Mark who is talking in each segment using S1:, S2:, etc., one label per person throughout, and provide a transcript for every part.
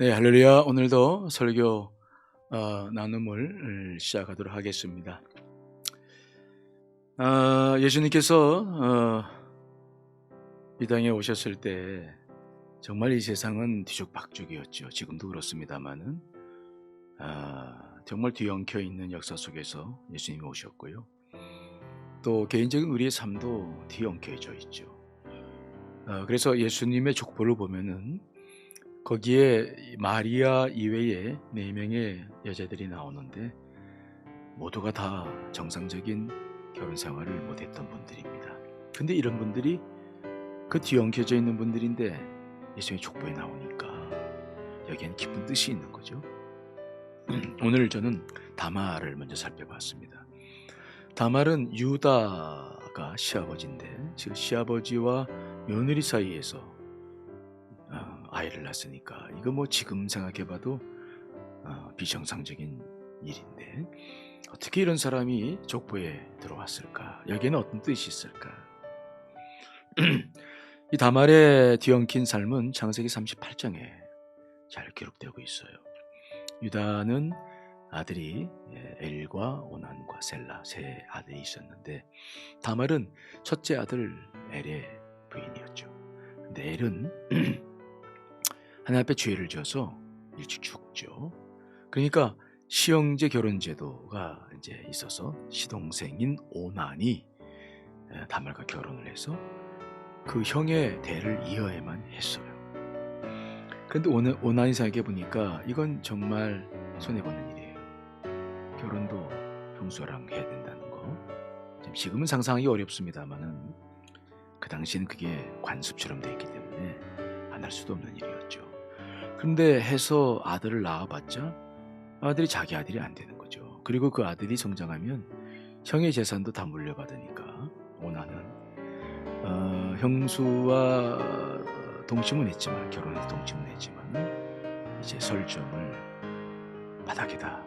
S1: 네, 할렐루야. 오늘도 설교 어, 나눔을 시작하도록 하겠습니다. 아, 예수님께서 어, 이 땅에 오셨을 때 정말 이 세상은 뒤죽박죽이었죠. 지금도 그렇습니다만은 아, 정말 뒤엉켜 있는 역사 속에서 예수님이 오셨고요. 또 개인적인 우리의 삶도 뒤엉켜져 있죠. 어, 그래서 예수님의 족보를 보면은 거기에 마리아 이외에 네 명의 여자들이 나오는데 모두가 다 정상적인 결혼 생활을 못했던 분들입니다. 근데 이런 분들이 그 뒤엉켜져 있는 분들인데 예수의 족보에 나오니까 여기엔 깊은 뜻이 있는 거죠. 오늘 저는 다말을 먼저 살펴봤습니다. 다말은 유다가 시아버지인데 즉 시아버지와 며느리 사이에서 어, 아이를 낳았으니까 이거 뭐 지금 생각해봐도 어, 비정상적인 일인데 어떻게 이런 사람이 족보에 들어왔을까? 여기에는 어떤 뜻이 있을까? 이 다말의 뒤엉킨 삶은 창세기 38장에 잘 기록되고 있어요. 유다는 아들이 예, 엘과 오난과 셀라 세 아들이 있었는데 다말은 첫째 아들 엘의 부인이었죠. 근데 엘은 하나님 앞에 죄를 지어서 일찍 죽죠. 그러니까 시형제 결혼 제도가 이제 있어서 시동생인 오난이 에, 다말과 결혼을 해서 그 형의 대를 이어야만 했어요. 그런데 오늘 오난이 생각해 보니까 이건 정말 손해 보는 일이에요. 결혼도 평소랑 해야 된다는 거. 지금은 상상하기 어렵습니다만은 그 당시에는 그게 관습처럼 돼 있기 때문에 안 할 수도 없는 일이었죠. 그런데 해서 아들을 낳아봤자 아들이 자기 아들이 안 되는 거죠. 그리고 그 아들이 성장하면 형의 재산도 다 물려받으니까 오나는 어, 형수와 동침은 했지만 결혼해서 동침은 했지만 이제 설정을 바닥에다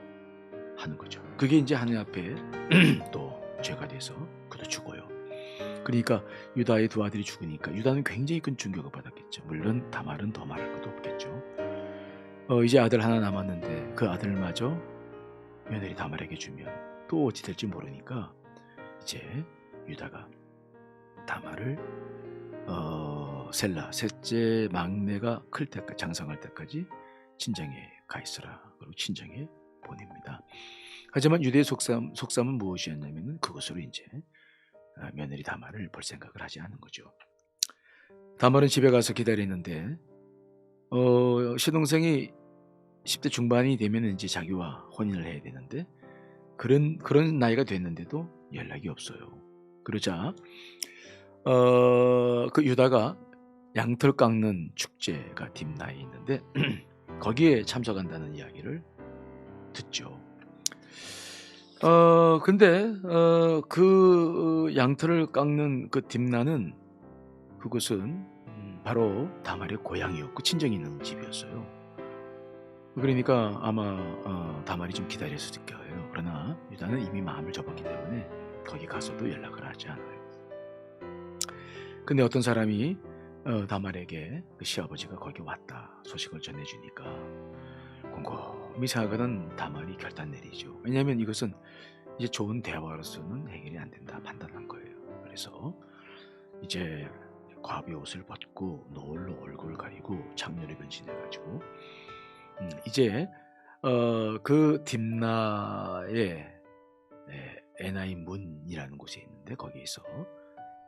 S1: 하는 거죠. 그게 이제 하늘 앞에 또 죄가 돼서 그도 죽어요. 그러니까 유다의 두 아들이 죽으니까 유다는 굉장히 큰 충격을 받았겠죠. 물론 다말은 더 말할 것도 없겠죠. 어, 이제 아들 하나 남았는데 그 아들마저 며느리 다말에게 주면 또 어찌 될지 모르니까 이제 유다가 다말을 어, 셀라 셋째 막내가 클 때까지 장성할 때까지 친정에 가 있어라 그리고 친정에 보냅니다. 하지만 유대의 속삼, 속삼은 무엇이었냐면은 그것으로 이제 아, 며느리 다말을 볼 생각을 하지 않은 거죠. 다말은 집에 가서 기다리는데 어, 시동생이 10대 중반이 되면 이제 자기와 혼인을 해야 되는데 그런 그런 나이가 됐는데도 연락이 없어요. 그러자 어, 그 유다가 양털 깎는 축제가 딥나에 있는데 거기에 참석한다는 이야기를 듣죠. 어 근데 어, 그 양털을 깎는 그 딥나는 그곳은 음, 바로 다말의 고향이었고 친정이 있는 집이었어요. 그러니까 아마 어, 다말이 좀 기다렸을 거예요. 그러나 유다는 이미 마음을 접었기 때문에 거기 가서도 연락을 하지 않아요. 근데 어떤 사람이 어, 다말에게 그 시아버지가 거기 왔다 소식을 전해주니까 곰곰이 생각하던 다말이 결단 내리죠. 왜냐하면 이것은 이제 좋은 대화로서는 해결이 안 된다 판단한 거예요. 그래서 이제 과비 옷을 벗고 노을로 얼굴을 가리고 장렬히 변신해가지고 음, 이제 어, 그 딥나의 에, 에나이 문이라는 곳에 있는데 거기에서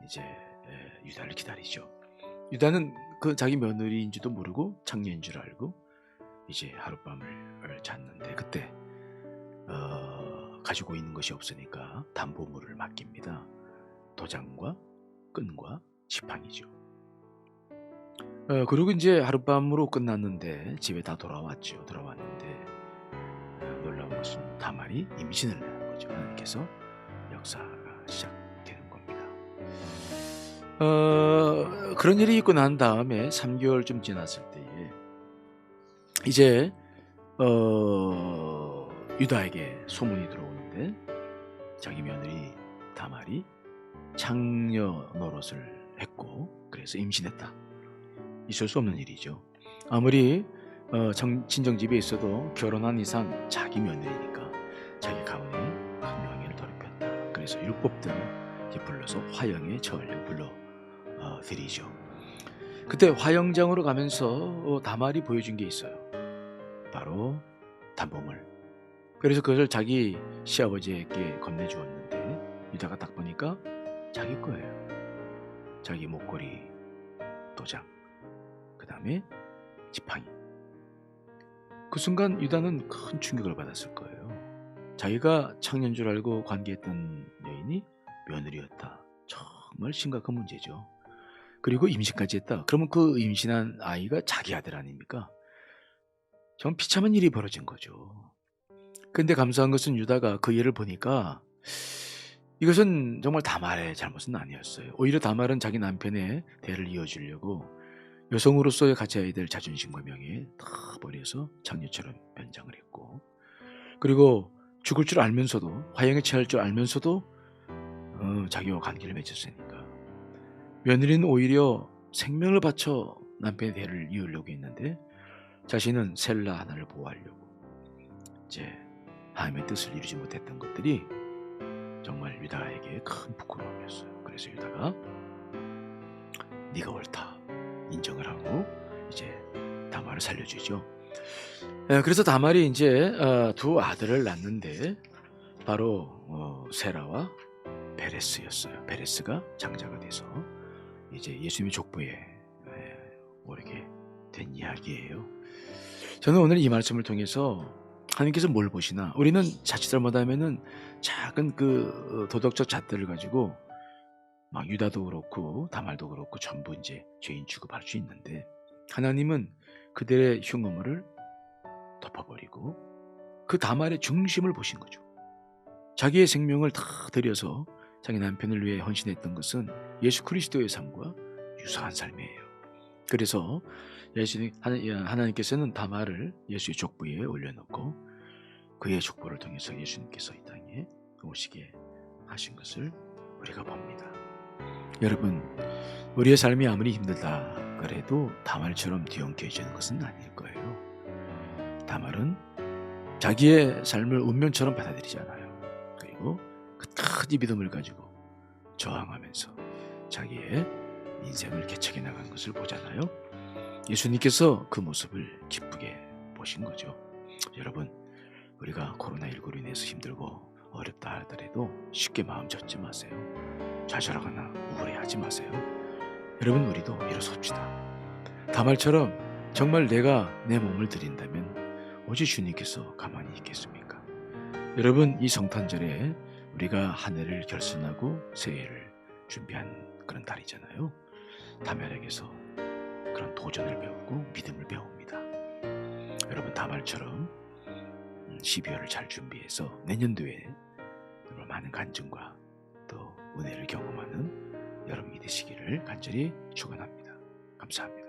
S1: 이제 에, 유다를 기다리죠. 유다는 그 자기 며느리인지도 모르고 장녀인 줄 알고 이제 하룻밤을 잤는데 그때 어, 가지고 있는 것이 없으니까 담보물을 맡깁니다. 도장과 끈과 지팡이죠. 어, 그리고 이제 하룻밤으로 끝났는데 집에 다 돌아왔죠. 돌아왔는데 어, 놀라운 것은 다말이 임신을 내는 거죠. 하나님께서 역사가 시작되는 겁니다. 어, 그런 일이 있고 난 다음에 3개월쯤 지났을 때에 이제 어, 유다에게 소문이 들어오는데 자기 며느리 다말이 창녀 노릇을 했고 그래서 임신했다. 있을 수 없는 일이죠. 아무리 어, 정- 친정집에 있어도 결혼한 이상 자기 며느리니까 자기 가문에 큰 명예를 더럽혔다. 그래서 율법대로 이제 불러서 화영의 절을 불러 어, 드리죠. 그때 화영장으로 가면서 어, 다말이 보여준 게 있어요. 바로 단봉을. 그래서 그것을 자기 시아버지에게 건네주었는데 유다가 딱 보니까 자기 거예요. 자기 목걸이 도장. 그 다음에 지팡이. 그 순간 유다는 큰 충격을 받았을 거예요. 자기가 창년 줄 알고 관계했던 여인이 며느리였다. 정말 심각한 문제죠. 그리고 임신까지 했다. 그러면 그 임신한 아이가 자기 아들 아닙니까? 정 비참한 일이 벌어진 거죠. 근데 감사한 것은 유다가 그 일을 보니까 이것은 정말 다말의 잘못은 아니었어요. 오히려 다말은 자기 남편의 대를 이어주려고 여성으로서의 가져야 될 자존심과 명예 다 버려서 장녀처럼 변장을 했고 그리고 죽을 줄 알면서도 화형에 처할 줄 알면서도 어, 자기와 관계를 맺었으니까 며느리는 오히려 생명을 바쳐 남편의 대를 이으려고 했는데 자신은 셀라 하나를 보호하려고 이제 하나님의 뜻을 이루지 못했던 것들이 정말 유다에게 큰 부끄러움이었어요. 그래서 유다가 네가 옳다 인정을 하고 이제 다말을 살려주죠. 에, 그래서 다말이 이제 어, 두 아들을 낳는데 바로 어, 세라와 베레스였어요. 베레스가 장자가 돼서 이제 예수님의 족보에 에, 오르게 된 이야기예요. 저는 오늘 이 말씀을 통해서 하나님께서 뭘 보시나 우리는 자칫 잘못하면은 작은 그 어, 도덕적 잣들을 가지고 막 유다도 그렇고 다말도 그렇고 전부 이제 죄인 취급할 수 있는데 하나님은 그들의 흉어물을 덮어버리고 그 다말의 중심을 보신 거죠. 자기의 생명을 다 들여서 자기 남편을 위해 헌신했던 것은 예수 그리스도의 삶과 유사한 삶이에요. 그래서 하나- 하나님께서는 다말을 예수의 족보에 올려놓고 그의 족보를 통해서 예수님께서 이 땅에 오시게 하신 것을 우리가 봅니다. 여러분, 우리의 삶이 아무리 힘들다 그래도 다말처럼 뒤엉켜지는 것은 아닐 거예요. 다말은 자기의 삶을 운명처럼 받아들이잖아요. 그리고 끝까지 믿음을 가지고 저항하면서 자기의 인생을 개척해 나간 것을 보잖아요. 예수님께서 그 모습을 기쁘게 보신 거죠. 여러분, 우리가 코로나19로 인해서 힘들고 어렵다 하더라도 쉽게 마음 젖지 마세요. 좌절하거나 우울해하지 마세요. 여러분, 우리도 일어섭시다. 다말처럼 정말 내가 내 몸을 드린다면 오직 주님께서 가만히 있겠습니까? 여러분, 이 성탄절에 우리가 한 해를 결심하고 새해를 준비한 그런 달이잖아요. 다말에게서 그런 도전을 배우고 믿음을 배웁니다. 여러분 다말처럼 12월을 잘 준비해서 내년도에 많은 간증과 또 은혜를 경험하는 여러분이 되시기를 간절히 축원합니다. 감사합니다.